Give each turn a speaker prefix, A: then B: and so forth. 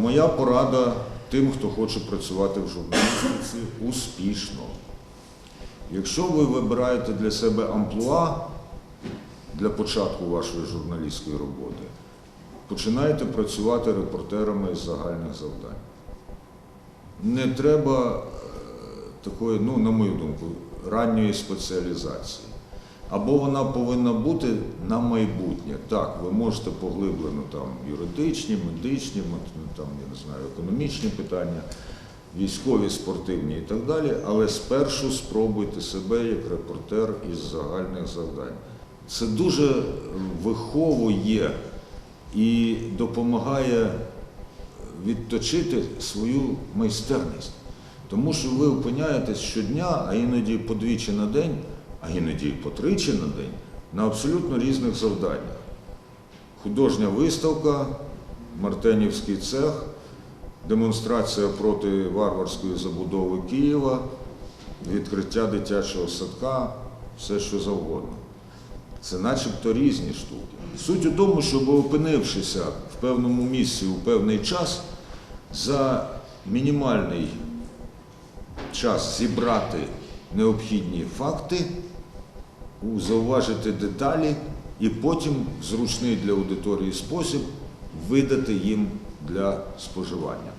A: моя порада тим, хто хоче працювати в журналістиці успішно. Якщо ви вибираєте для себе амплуа для початку вашої журналістської роботи, починайте працювати репортерами з загальних завдань. Не треба е, такої, ну, на мою думку, ранньої спеціалізації. Або вона повинна бути на майбутнє. Так, ви можете поглиблено там юридичні, медичні, там, я не знаю, економічні питання, військові, спортивні і так далі, але спершу спробуйте себе як репортер із загальних завдань. Це дуже виховує і допомагає відточити свою майстерність. Тому що ви опиняєтесь щодня, а іноді подвічі на день, а іноді і по тричі на день, на абсолютно різних завданнях. Художня виставка, Мартенівський цех, демонстрація проти варварської забудови Києва, відкриття дитячого садка, все що завгодно. Це начебто різні штуки. Суть у тому, щоб опинившися в певному місці у певний час, за мінімальний час зібрати необхідні факти, зауважити деталі і потім зручний для аудиторії спосіб видати їм для споживання.